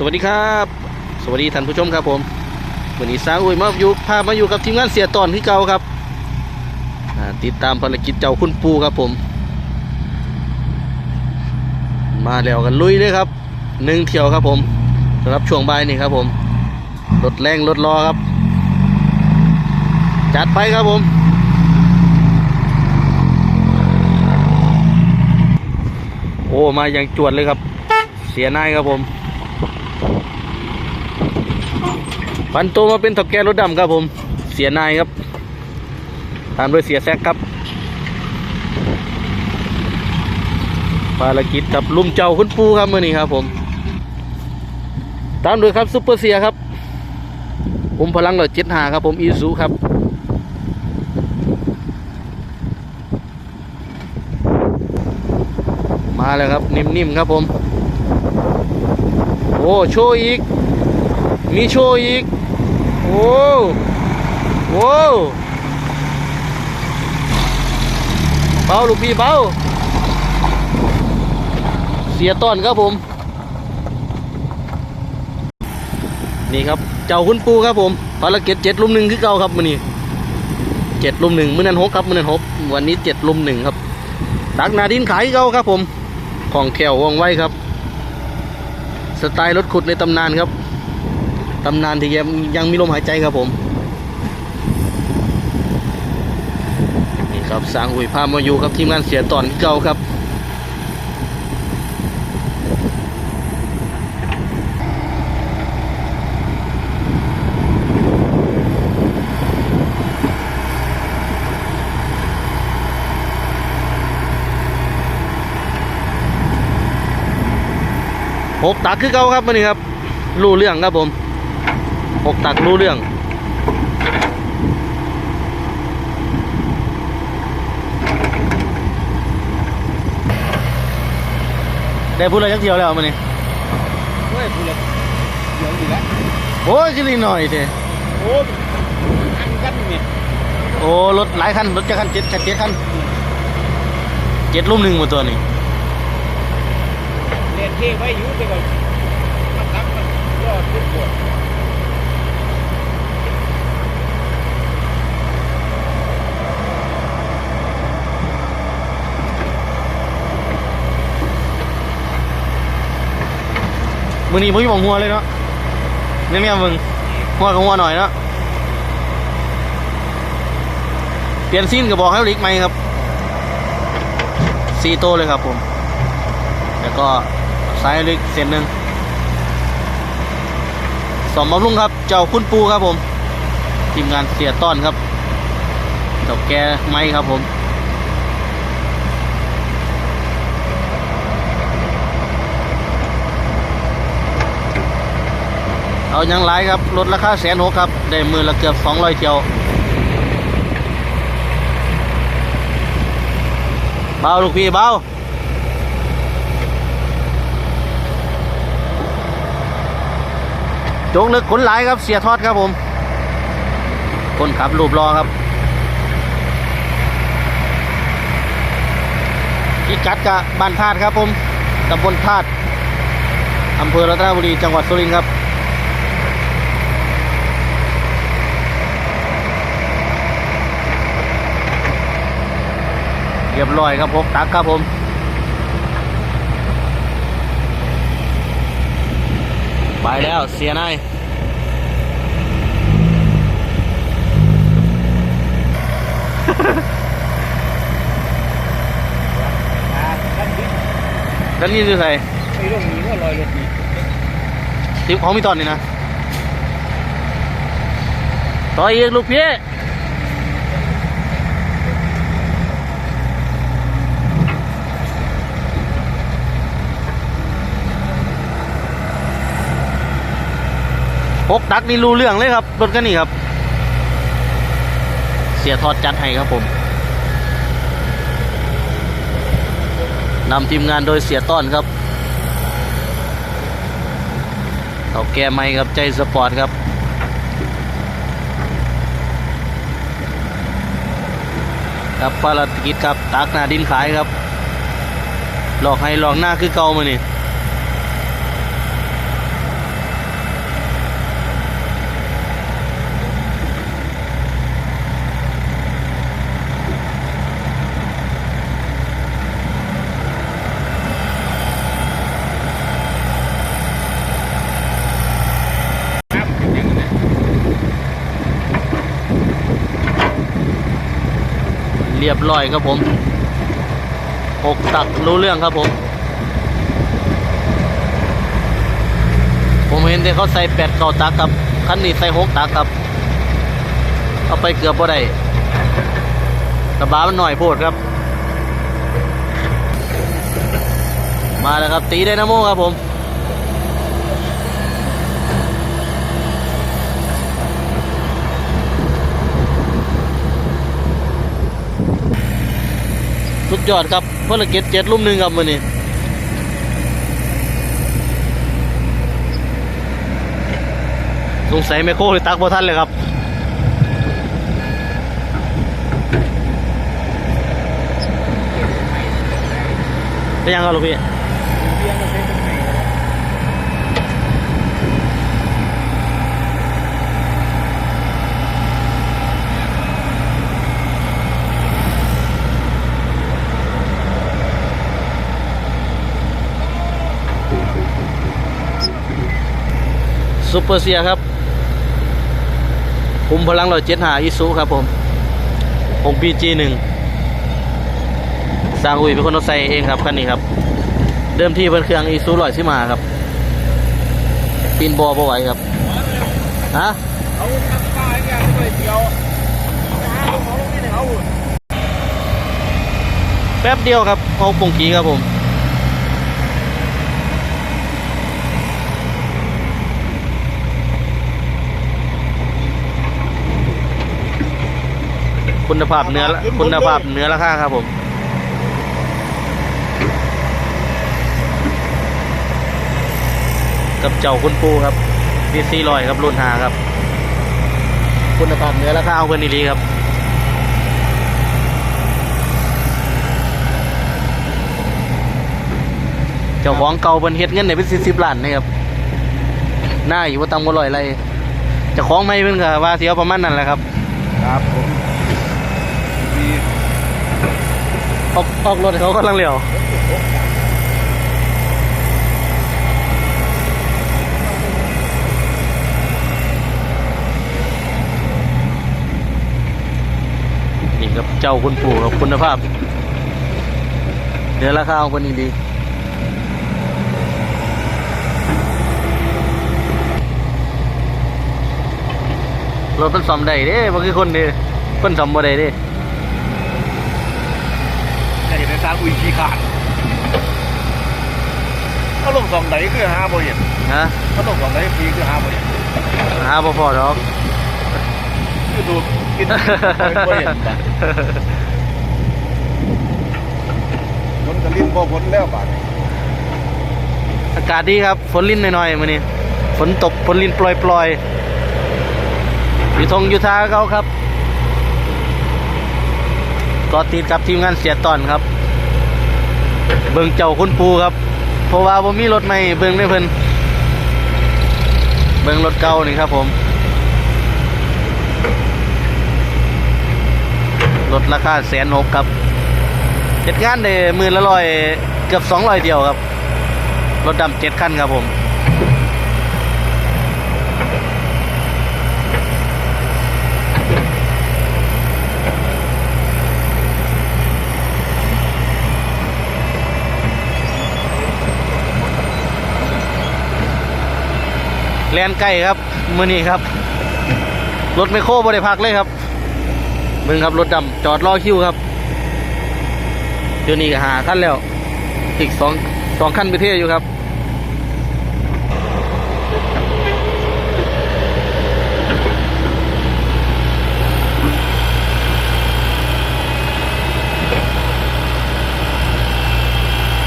สวัสดีครับ สวัสดีท่านผู้ชมครับผมวันนี้สาวอุ้ยมาอยู่พามาอยู่กับทีมงานเสียตอนที่เก่าครับติดตามภารกิจเจ้าคุณปูครับผม มาแล้วกันลุยเลยครับหนึ่งเที่ยวครับผมสำหรับช่วงบ่ายนี่ครับผมรถแรงรถรอครับ จัดไปครับผมโอ้มาอย่างจวดเลยครับ เสียนายครับผม ปันโตมาเป็นถักแกรถดำครับผม เสียนายครับ ตามด้วยเสียแซกครับ ภารกิจกับลุงเจ้าคุณปูครับเมื่อนี้ครับผม ตามด้วยครับซุปเปอร์เสียครับผมพลังเหล่อเจ็ดหาครับผมอีซูครับมาแล้วครับ นิ่มๆครับผม โอ้ โชว์อีก มีโชว์อีก โอ้โอ้เบาลูกพี่เบาเสียต้อนครับผม นี่ครับ เจ้าคุณปูครับผมภารกิจเจ็ดลุมหนึ่งคือเก่าครับมือนี้เจ็ดลุมหนึ่งมือนันหกครับมือนันหกวันนี้เจ็ดลุมหนึ่งครับตักนาดินขายเก่าครับผม ของแขวว่องไวครับ สไตล์รถขุดในตำนานครับ ตำนานที่ยังยังมีลมหายใจครับผมนี่ครับสร้างหุยพามาอยู่ครับทีมงานเสียตอนเก่าครับหกตักคือเก่าครับมันนี่ครับรู้เรื่องครับผม หกตักรู้เรื่อง ได้พูดอะไรจักเดียวแล้วมันนี่เฮ้ยพูดเลยเดี๋ยวอยู่แล้วโอ้ยจิลีหน่อยเถอะโอ้อันกันเนี่ยโอ้รถหลายคันรถจะคันเจ็ดคันเจ็ดคันเจ็ดลุ่มหนึ่งหมดตัวนี่เรียนเท่ไว้อยู่แต่ว่ามันรับมันรอดทุกปว มือนี้ผมอยู่ของหัวเลยเนาะเนี่ยเนี่ยมึงหัวกับหัวหน่อยเนาะเปลี่ยนซีนกับบอกให้ลิกไหมครับซีโตวเลยครับผม แล้วก็สายลึกเส้นหนึ่งสอมบำรุงครับ เจ้าคุณปูครับผม ทีมงานเสียต้อนครับเจ้าแกไม้ครับผม เอายังไรครับลดราคาแสนหกครับได้มือละเกือบสองร้อยเที่ยวเบาลูกพี่เบาจงลึกขนหลายครับเสียทอดครับผม คนขับรูปรอครับพิกัดกะบ้านธาตุครับผมตำบลธาตุอำเภอรัตนบุรีจังหวัดสุรินทร์ครับ รียบร้อยครับผมตักครับผมไปแล้วเสียนายดันดิแล้วนี่คือใครไอ้เรื่องนี้ว่าลอยรถนี่ทิปของมีตอนนี่นะต่ออีกลูกพี่ หกตักนี่รู้เรื่องเลยครับ รถกันนี่ครับ เสียทอดจัดให้ครับผมนำทีมงานโดยเสียต้อนครับเขาแก้ไม่ครับใจสปอร์ตครับครับภารกิจครับตักหน้าดินขายครับหลอกให้หลอกหน้าคือเก่ามานี่ รียบร้อยครับผมหกตักรู้เรื่องครับผม ผมเห็นที่เขาใส่แปดเก้าตักครับคันนี้ใส่หกตักครับ เอาไปเกือบบ่ได้กระบะมันหน่อยโพดครับ มาแล้วครับตีไดนาโมครับผม สุดยอดครับภารกิจเจ็ดลุ่มหนึ่งครับมือนี้สงสัยไมคโครหรือตักบ่ทันเลยครับไปยังครับลูกพี่ เลี้ยงมันเป็นยังไง ซูเปอร์เซียครับคุมพลังเราเจ็ดหาอิสุครับผมองปีจีหนึ่งสร้างอุยเป็นคนเอาใส่เองครับคันนี้ครับ เดิมที่เป็นเครื่องอิสุลอยที่มาครับ ปีนบอบ่ไหวครับฮะเอาทักป้ายแกไปเดียวแป๊บเดียวครับเอาปุ่งกีครับผม คุณภาพเนื้อละคุณภาพเนื้อราคาครับผมกับเจ้าคุณปูครับดีซีลอยครับรุ่นหาครับ คุณภาพเนื้อราคาเอาเพื่อนดีๆครับเจ้าของเก่าเป็นเฮ็ดเงินในเป็นสิบสิบล้านนะครับหน้าอยู่ว่าตังบ่ลอยอะไรเจ้าของไม่เพิ่นก็ว่าเสียวประมาณนั้นแหละครับครับผมมี ออกออกรถเขากำลังเร็วนี่ครับเจ้าคุณปู่ครับคุณภาพเนื้อราคาของคนนี้ดีรถมันซ่อมได้เด้บ่คือคนเด้เพิ่นซ่อมบ่ได้เด้ จะเห็นในทางอุ้ยขี้ขาดเขาลงสองไหนคือหาบ่เห็นฮะเขาลงสองไหนปีคือหาบ่เห็นหาบ่พอดอกคือดูกินบ่เห็นปะผลกระลิ้นบ่ผลแล้วบาดนี้อากาศดีครับฝนลิ้นหน่อยๆมื้อนี้ฝนตกฝนลิ้นปล่อยๆอยู่ทงอยู่ทาเขาครับก็ติดกับทีมงานเสียตอนครับ เบิ่งเจ้าคุณปูครับ เพราะว่าผมมีรถใหม่เบิ่งได้เพิ่นเบิ่งรถเก่านี่ครับผม รถราคาแสนหกครับเจ็ดงานได้หมื่นละร้อยเกือบสองร้อยเดียวครับ รถดำเจ็ดคันครับผม แลนใกล้ครับมือนี้ครับ รถไมโครบริพักเลยครับมึงครับรถดำจอดรอคิวครับเดี๋ยวนี้ก็หาขั้นแล้ว อีกสองสองขั้นไปเที่ยวอยู่ครับ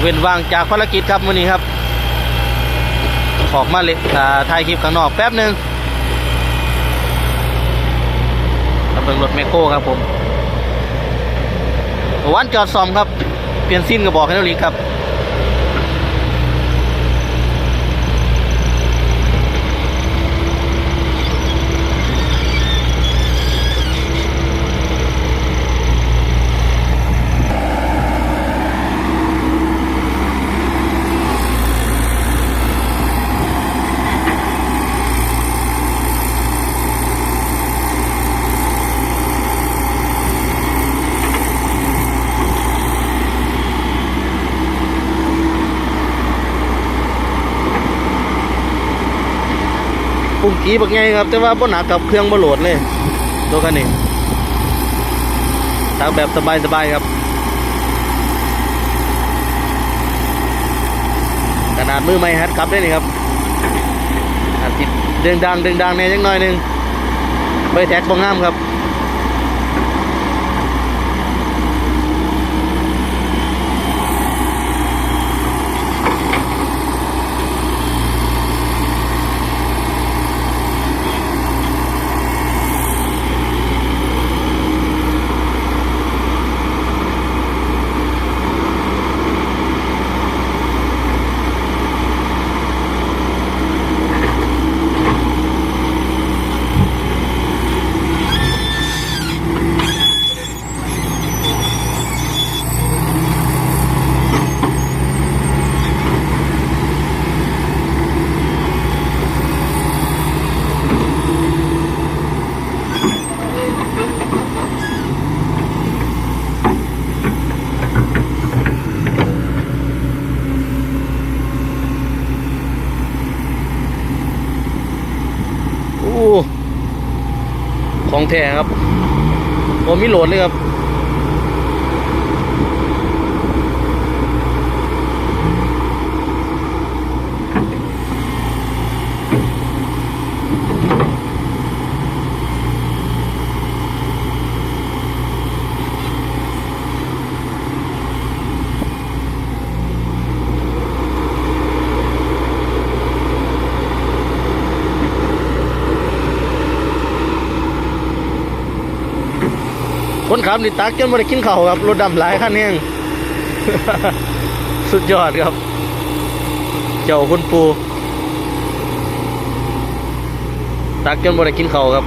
เว้นว่างจากภารกิจครับวันนี้ครับ ออกมาเลยถ่ายคลิปข้างนอกแป๊บหนึ่งกับเบิ่งรถแมคโครครับผมวันจอดซ่อมครับ เปลี่ยนซิ้นกระบอกให้นาลีครับ ค ปุ่มกีบักไงครับ แต่ว่าบ่หนักกับเครื่องบ่โหลดเลยตัวคันนี้ตักแบบสบายๆครับ ขนาดมือไม่ฮัดครับได้นี่ครับอาจติดเด้งดังเด้งดังเน่จังน้อยหนึงใบแท็กบ่งามครับ โอ้ ของแท้ครับผมมีโหลดเลยครับ คนขับนี่ตักจนไม่ได้กินข้าวครับ รถดำหลายคันเองสุดยอดครับ เจ้าคุณปูตักจนไม่ได้กินข้าวครับ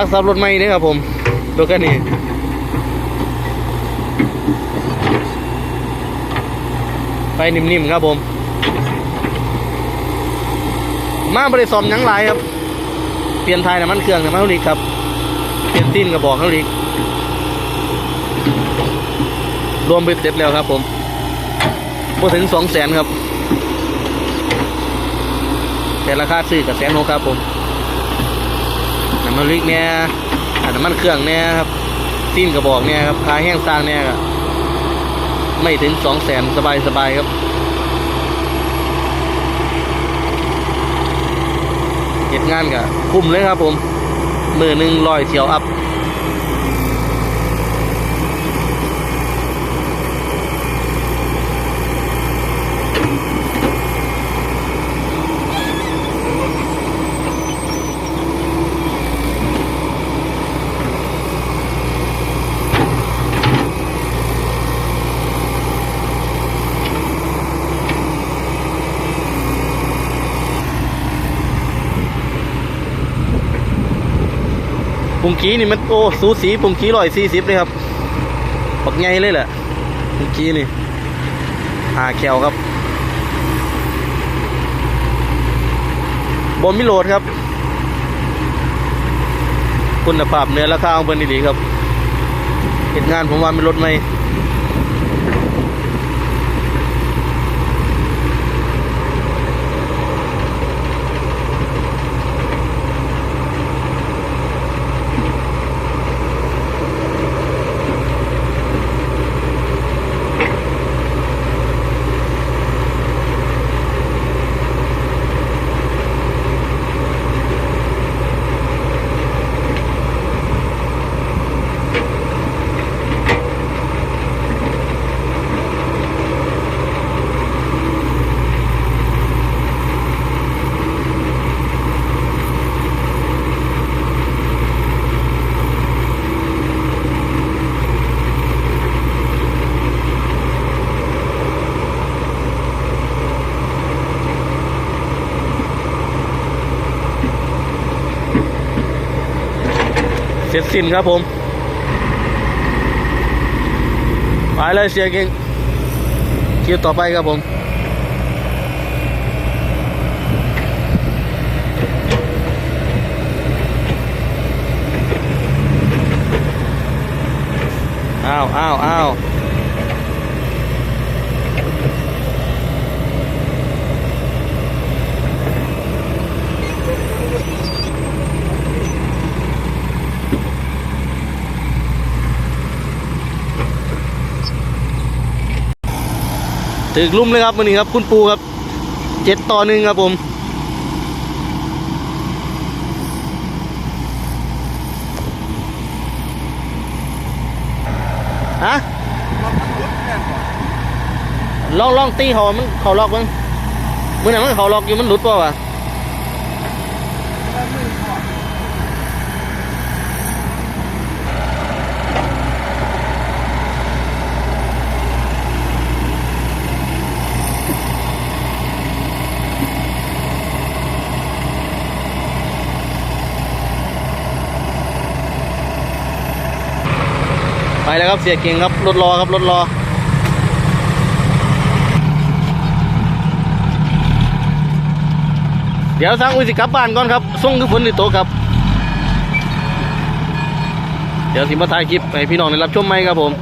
ตักซับรถไม่นี่ครับผมตัวกันนี้ไปนิ่มๆครับผม มาบริสอมยังหลายครับ เปลี่ยนไทยน้ำมันเครื่องน้ำมันลิกครับ เปลี่ยนตีนกระบอกเขาลิกรวมไปเสร็จแล้วครับผมพอถึงสองแสนครับ แต่ราคาซื้อกับแสนหกครับผม น้ำมันลิกเนี่ยน้ำมันเครื่องเนี่ยครับซีนกระบอกเนี่ยครับคาแห้งสร้างเนี่ยไม่ถึงสองแสนสบายสบายครับเก็บงานก็คุ้มเลยครับผม มือหนึ่งลอยเสียวอัพ ปุงกี้นี่มันโอ้สูสีปุงกี้ร้อยสี่สิบเลยครับปักไงเลยแหละปุงกี้นี่หาแควครับบอมมิโลดครับ คุณภาพเนื้อราคาของเบอร์นดีครับ เหตุงานผมว่ามีรถไหม ร็จสิ้นครับผมไปเลยเสียเก่งคิวต่อไปครับผมอ้าวอ้าวอ้าว ถึกลุ่มเลยครับวันนี้ครับคุณปูครับเจ็ดต่อหนึ่งครับผมฮะลองลองตีเขามันเขาล็อกมั้งมือไหนมันเขาล็อกอยู่มันหลุดป่าวะ ไปแล้วครับเสียเก่งครับรถรอครับรถรอเดี๋ยวสั่งอุ้ยสิกลับบ้านก่อนครับส่งคือฝนในโตครับ เดี๋ยวสิมาถ่ายคลิปให้พี่น้องได้รับชมไหมครับผม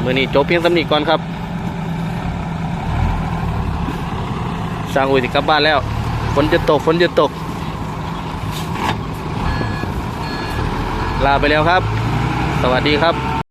เมื่อนี้จบเพียงสำนีก่อนครับสั่งอุ้ยสิกลับบ้านแล้วฝนจะตกฝนจะตก ลาไปแล้วครับ วัสดีครับ